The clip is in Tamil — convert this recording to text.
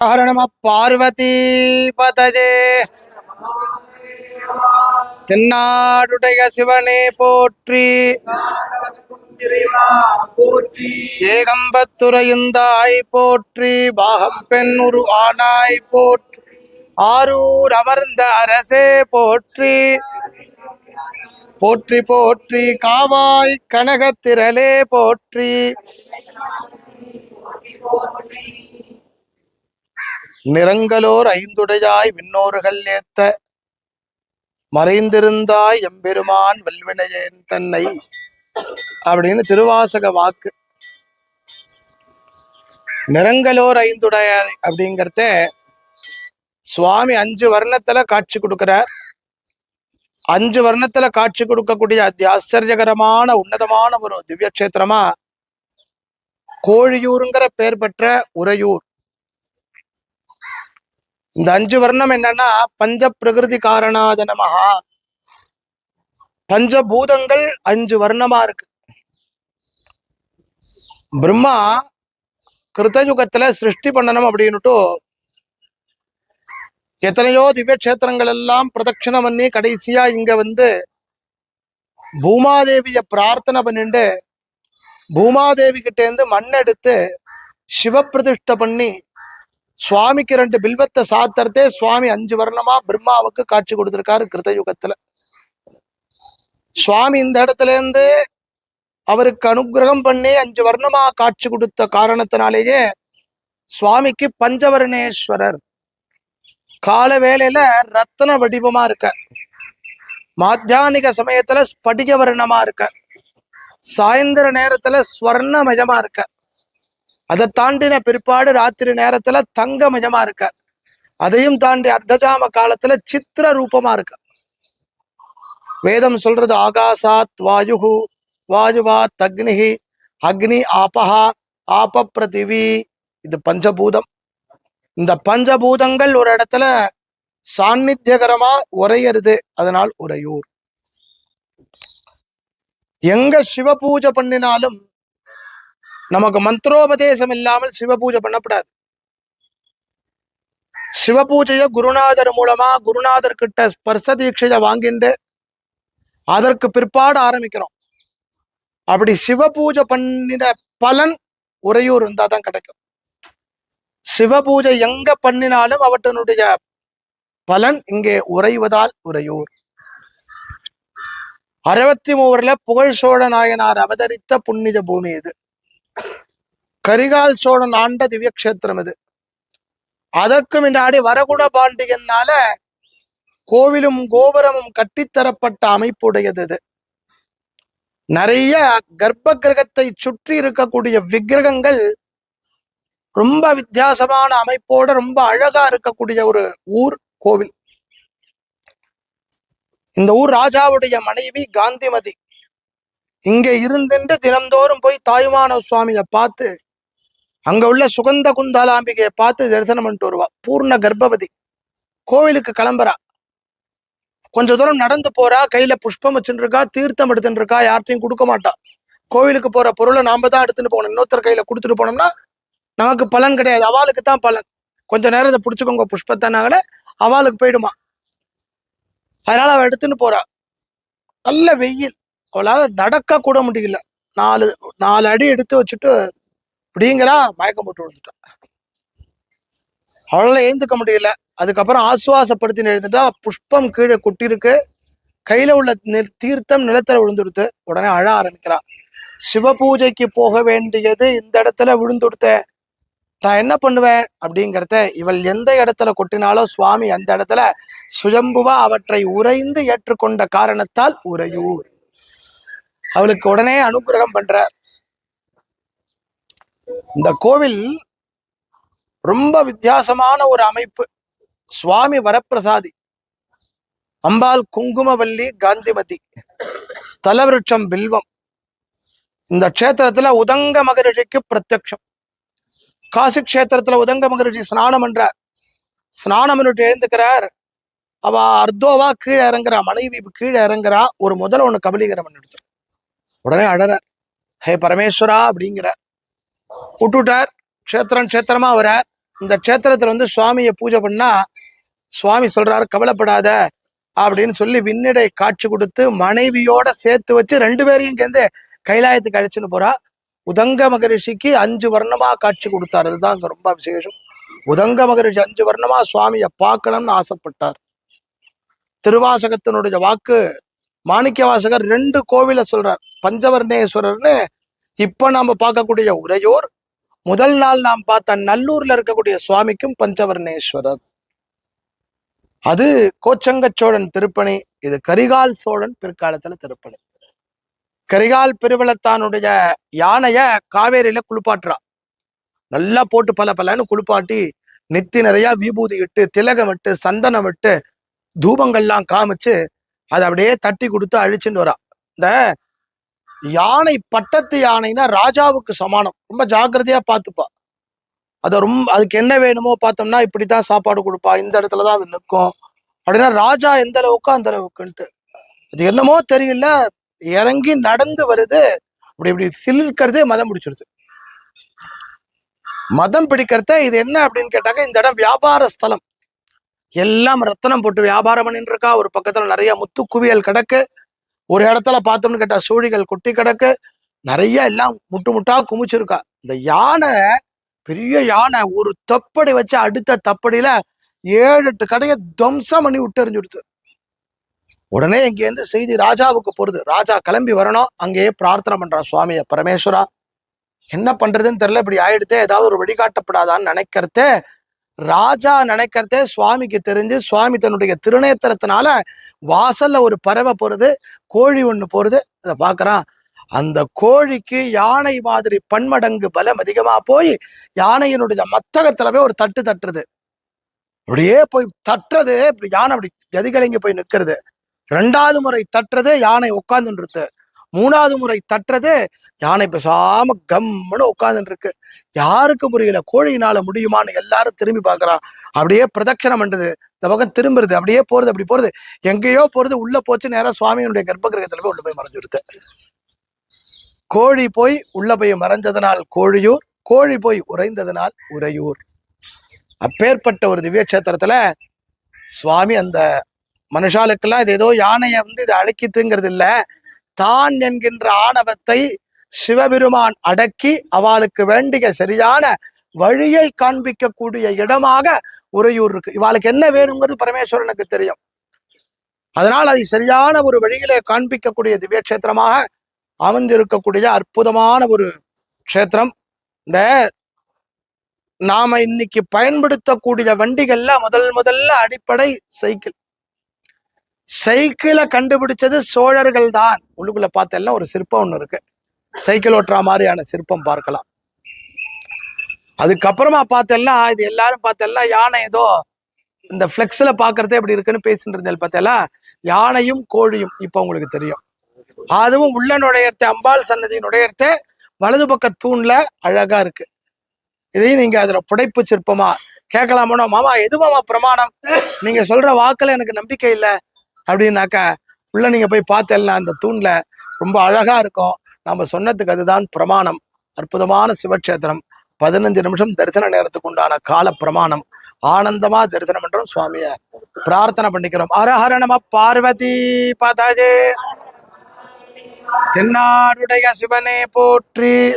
ஹர நம பார்வதி பதஜே. தென்னாடுடைய சிவனே போற்றி. ஏகம்பத்துறையுந்தாய் போற்றி. பாகம் பெண் உரு ஆனாய் போற்றி. ஆரூர் அமர்ந்த அரசே போற்றி. போற்றி போற்றி. காவாய் கனகத்திரளே போற்றி. நிறங்களோர் ஐந்துடையாய் விண்ணோர்கள் ஏத்த மறைந்திருந்தாய் எம்பெருமான் வல்வினையன் தன்னை அப்படின்னு திருவாசக வாக்கு. நிறங்களோர் ஐந்துடையார் அப்படிங்கிறத சுவாமி அஞ்சு வர்ணத்துல காட்சி கொடுக்கிறார். அஞ்சு வர்ணத்துல காட்சி கொடுக்கக்கூடிய அதி ஆச்சரியகரமான உன்னதமான ஒரு திவ்ய கஷேத்திரமா கோழியூருங்கிற பெயர் பெற்ற உறையூர். இந்த அஞ்சு வர்ணம் என்னன்னா பஞ்ச பிரகிருதி காரணாத நமஹா. பஞ்சபூதங்கள் அஞ்சு வர்ணமா இருக்கு. பிரம்மா கிருத்தயுகத்துல சிருஷ்டி பண்ணணும் அப்படின்னுட்டு எத்தனையோ திவ்ய கஷேத்திரங்கள் எல்லாம் பிரதட்சிணம் பண்ணி கடைசியா இங்க வந்து பூமாதேவிய பிரார்த்தனை பண்ணிட்டு பூமாதேவி கிட்ட இருந்து மண் எடுத்து சிவப்பிரதிஷ்டை பண்ணி சுவாமிக்கு ரெண்டு பில்வத்தை சாத்தறதே சுவாமி அஞ்சு வருணமா பிரம்மாவுக்கு காட்சி கொடுத்திருக்காரு கிருதயுகத்துல சுவாமி இந்த இடத்துல இருந்து அவருக்கு அனுகிரகம் பண்ணி அஞ்சு வர்ணமா காட்சி கொடுத்த காரணத்தினாலேயே சுவாமிக்கு பஞ்சவர்ணேஸ்வரர். கால வேளையில ரத்தன வடிவமா இருக்க. மாத்தியானிக சமயத்துல ஸ்படிக வர்ணமா இருக்க. சாயந்தர நேரத்துல ஸ்வர்ணமயமா இருக்க. அதை தாண்டின பிற்பாடு ராத்திரி நேரத்துல தங்க தங்கமயமா இருக்கார். அதையும் தாண்டி அர்த்தஜாம காலத்துல சித்திர ரூபமா இருக்க வேதம் சொல்றது ஆகாசாத் வாயுகு வாயுவாத் அக்னிஹி அக்னி ஆபஹா ஆப பிரதிவி இது பஞ்சபூதம். இந்த பஞ்சபூதங்கள் ஒரு இடத்துல சாநித்தியகரமா உரையறது அதனால் உரையூர் எங்க சிவ பூஜை பண்ணினாலும் நமக்கு மந்திரோபதேசம் இல்லாமல் சிவ பூஜை பண்ணப்படாது. சிவ பூஜையை குருநாதர் மூலமா குருநாதர் கிட்ட ஸ்பர்ச தீட்சையை வாங்கிண்டு அதற்கு பிற்பாடு ஆரம்பிக்கிறோம். அப்படி சிவ பூஜை பண்ணின பலன் உறையூர் இருந்தா தான் கிடைக்கும். சிவ பூஜை எங்க பண்ணினாலும் அவற்றினுடைய பலன் இங்கே உறைவதால் உறையூர். அறுபத்தி மூவர்ல புகழ் சோழ நாயனார் அவதரித்த புண்ணிய பூமி இது. கரிகால் சோழன் ஆண்ட திவ்யக்ஷேத்திரம் இது. அதற்கு முன்னாடி வரகுண பாண்டியனால கோவிலும் கோபுரமும் கட்டித்தரப்பட்ட அமைப்புடையது இது. நிறைய கர்ப்ப கிரகத்தை சுற்றி இருக்கக்கூடிய விக்கிரகங்கள் ரொம்ப வித்தியாசமான அமைப்போட ரொம்ப அழகா இருக்கக்கூடிய ஒரு ஊர் கோவில். இந்த ஊர் ராஜாவுடைய மனைவி காந்திமதி. இங்க இருந்துட்டு தினந்தோறும் போய் தாய்மான சுவாமியை பார்த்து அங்க உள்ள சுகந்த குந்தாலாம்பிகையை பார்த்து தரிசனம் பண்ணிட்டு வருவா. பூர்ண கர்ப்பவதி. கோவிலுக்கு கிளம்புறா. கொஞ்ச தூரம் நடந்து போறா. கையில புஷ்பம் வச்சுட்டு இருக்கா தீர்த்தம் எடுத்துட்டு இருக்கா யார்ட்டையும் கொடுக்க மாட்டா. கோவிலுக்கு போற பொருளை நாம தான் எடுத்துட்டு போகணும். இன்னொருத்தர் கையில கொடுத்துட்டு போனோம்னா நமக்கு பலன் கிடையாது. அவளுக்கு தான் பலன். கொஞ்ச நேரம் இதை பிடிச்சுக்கோங்க கூட அவளுக்கு போயிடுமா. அதனால அவ எடுத்துன்னு போறா. நல்ல வெயில். அவளால் நடக்க கூட முடியல. நாலு நாலு அடி எடுத்து வச்சுட்டு இப்படிங்கிறா மயக்கம் போட்டு விழுந்துட்டா. அவளால எழுந்துக்க முடியல. அதுக்கப்புறம் ஆசுவாசப்படுத்தி எழுந்துட்டா. புஷ்பம் கீழே கொட்டியிருக்கு. கையில உள்ள நிர் தீர்த்தம் நிலத்துல விழுந்துடுத்து. உடனே அழ ஆரம்பிக்கிறா. சிவ பூஜைக்கு போக வேண்டியது இந்த இடத்துல விழுந்துடுத்த நான் என்ன பண்ணுவேன்? அப்படிங்கிறத இவள் எந்த இடத்துல கொட்டினாலோ சுவாமி அந்த இடத்துல சுயம்புவா அவற்றை உறைந்து ஏற்றுக்கொண்ட காரணத்தால் உறையூர். அவளுக்கு உடனே அனுகிரகம் பண்றார். இந்த கோவில் ரொம்ப வித்தியாசமான ஒரு அமைப்பு. சுவாமி வரப்பிரசாதி. அம்பாள் குங்குமவல்லி காந்திமதி. ஸ்தல விருட்சம் பில்வம் இந்த க்ஷேத்திரத்துல உதங்க மகரிஷிக்கு பிரத்யக்ஷம். காசி க்ஷேத்திரத்துல உதங்க மகரிஷி ஸ்நானம் பண்றார். ஸ்நானம் பண்ணிட்டு எழுந்துக்கிறார். அவ அர்த்தோவா கீழே இறங்குறா மனைவி கீழே இறங்குறா ஒரு முதல்ல ஒண்ணு கபலீகரம் பண்ணிடுது உடனே அழறார் ஹே பரமேஸ்வரா அப்படிங்கிறார். விட்டுட்டார் க்ஷேத்திரம் க்ஷேத்திரமா வரார். இந்த க்ஷேத்திரத்துல வந்து சுவாமியை பூஜை பண்ணா சுவாமி சொல்றாரு கவலைப்படாத அப்படின்னு சொல்லி விண்ணிடை காட்சி கொடுத்து மனைவியோட சேர்த்து வச்சு ரெண்டு பேரையும் சேர்ந்து கைலாயத்துக்கு அழைச்சின்னு போறா. உதங்க மகரிஷிக்கு அஞ்சு வர்ணமா காட்சி கொடுத்தார். அதுதான் அங்க ரொம்ப விசேஷம். உதங்க மகரிஷி அஞ்சு வர்ணமா சுவாமியை பார்க்கணும்னு ஆசைப்பட்டார். திருவாசகத்தினுடைய வாக்கு மாணிக்க வாசகர் ரெண்டு கோவில சொல்றார். பஞ்சவர்ணேஸ்வரர்னு இப்ப நாம பார்க்கக்கூடிய உரையோர் முதல் நாள் நாம் பார்த்த நல்லூர்ல இருக்கக்கூடிய சுவாமிக்கும் பஞ்சவர்ணேஸ்வரர். அது கோச்சங்க சோழன் திருப்பணி இது கரிகால் சோழன் பிற்காலத்துல திருப்பணி. கரிகால் பெருவளத்தானுடைய யானைய காவேரியில குளிப்பாட்டுறா. நல்லா போட்டு பல பலன்னு குளிப்பாட்டி நெத்தி நிறைய விபூதி இட்டு திலகம் இட்டு சந்தனம் இட்டு தூபங்கள்லாம் காமிச்சு அதை அப்படியே தட்டி கொடுத்து அழிச்சுட்டு வரா. இந்த யானை பட்டத்து யானைனா ராஜாவுக்கு சமானம். ரொம்ப ஜாக்கிரதையா பார்த்துப்பா. அதை ரொம்ப அதுக்கு என்ன வேணுமோ பார்த்தோம்னா இப்படித்தான் சாப்பாடு கொடுப்பா. இந்த இடத்துலதான் அது நிற்கும். அப்படின்னா ராஜா எந்த அளவுக்கோ அந்த அளவுக்குன்ட்டு. அது என்னமோ தெரியல. இறங்கி நடந்து வருது. அப்படி இப்படி சிலிர்க்கிறது மதம் பிடிச்சிருது. மதம் பிடிக்கிறத இது என்ன அப்படின்னு கேட்டாக்க இந்த இடம் வியாபார ஸ்தலம். எல்லாம் ரத்தனம் போட்டு வியாபாரம் பண்ணிட்டு இருக்கா ஒரு பக்கத்துல நிறைய முத்து குவியல் கிடக்கு. ஒரு இடத்துல பார்த்தோம்னு கேட்டா சூழிகள் குட்டி கிடக்கு. நிறைய எல்லாம் முட்டு முட்டா குமிச்சிருக்கா. இந்த யானை பெரிய யானை ஒரு தப்படி வச்சு அடுத்த தப்படியில ஏழு எட்டு கடையை துவம்சம் பண்ணி விட்டு உடனே இங்கேருந்து செய்தி ராஜாவுக்கு போறது. ராஜா கிளம்பி வரணும். அங்கேயே பிரார்த்தனை பண்றான் சுவாமிய பரமேஸ்வரா என்ன பண்றதுன்னு தெரியல. இப்படி ஆயிடுத்தே ஏதாவது ஒரு வழிகாட்டப்படாதான்னு நினைக்கிறதே ராஜா நினைக்கிறதே சுவாமிக்கு தெரிஞ்சு சுவாமி தன்னுடைய திருநேத்திரத்தினால வாசல்ல ஒரு பறவை போறது கோழி ஒண்ணு போறது அதை பார்க்கறான். அந்த கோழிக்கு யானை மாதிரி பன்மடங்கு பலம் அதிகமா போய் யானையினுடைய மத்தகத்துல போய் ஒரு தட்டு தட்டுறது. அப்படியே போய் தட்டுறது இப்படி யானை அப்படி கதிகலங்கி போய் நிக்கிறது. ரெண்டாவது முறை தட்டுறது யானை உட்கார்ந்துட்டு மூணாவது முறை தட்டுறது யானை பேசாம கம்முன்னு உட்கார்ந்துட்டு இருக்கு யாருக்கு புரியல? கோழியினால முடியுமான்னு எல்லாரும் திரும்பி பாக்குறான் அப்படியே பிரதட்சணம் பண்றது. இந்த பக்கம் திரும்புறது. அப்படியே போறது. அப்படி போறது. எங்கேயோ போறது. உள்ள போச்சு. நேரா சுவாமியினுடைய கர்ப்ப கிரகத்துல போய் உள்ள போய் மறைஞ்சிருது கோழி போய் உள்ள போய் மறைஞ்சதனால் கோழியூர். கோழி போய் உறைந்ததனால் உறையூர். அப்பேற்பட்ட ஒரு திவ்ய கஷேத்திரத்துல சுவாமி அந்த மனுஷாளுக்கெல்லாம் இது ஏதோ யானையை வந்து இது அடக்கித்துங்கிறது இல்ல தான் என்கின்ற ஆணவத்தை சிவபெருமான் அடக்கி அவளுக்கு வேண்டிய சரியான வழியை காண்பிக்கக்கூடிய இடமாக உறையூர் இருக்கு. இவாளுக்கு என்ன வேணுங்கிறது பரமேஸ்வரனுக்கு தெரியும். அதனால் அதை சரியான ஒரு வழியிலே காண்பிக்கக்கூடிய திவ்ய கஷேத்திரமாக அமைந்திருக்கக்கூடிய அற்புதமான ஒரு க்ஷேத்திரம். இந்த நாம இன்னைக்கு பயன்படுத்தக்கூடிய வண்டிகள்ல முதல் முதல்ல அடிப்படை சைக்கிள். சைக்கிளை கண்டுபிடிச்சது சோழர்கள் தான் உள்ளுக்குள்ள பார்த்தெல்லாம் ஒரு சிற்பம் ஒன்று இருக்கு. சைக்கிள் ஓட்டுற மாதிரியான சிற்பம் பார்க்கலாம். அதுக்கப்புறமா பார்த்தெல்லாம் இது எல்லாரும் பார்த்தெல்லாம் யானை ஏதோ இந்த ஃப்ளெக்ஸில் பார்க்கறதே எப்படி இருக்குன்னு பேசிட்டு இருந்தேன் பார்த்தெல்லாம் யானையும் கோழியும் இப்போ உங்களுக்கு தெரியும். அதுவும் உள்ள நுழையத்தை அம்பாள் சன்னதி நுழையத்தை வலது பக்க தூண்ல அழகா இருக்கு. இதையும் நீங்க அதுல புடைப்பு சிற்பமா கேட்கலாமோ மாமா எது மாமா பிரமாணம்? நீங்க சொல்ற வாக்குல எனக்கு நம்பிக்கை இல்லை. அப்படின்னாக்கா உள்ள நீங்க போய் பார்த்தெல்லாம் அந்த தூண்ல ரொம்ப அழகா இருக்கும். நம்ம சொன்னதுக்கு அதுதான் பிரமாணம். அற்புதமான சிவக்ஷேத்திரம். பதினஞ்சு நிமிஷம் தரிசன நேரத்துக்கு உண்டான கால பிரமாணம். ஆனந்தமா தரிசனம் பண்றோம் சுவாமிய. பிரார்த்தனை பண்ணிக்கிறோம். ஹர நம பார்வதி பாதாஜே. தென்னாடுடைய சிவனே போற்றி.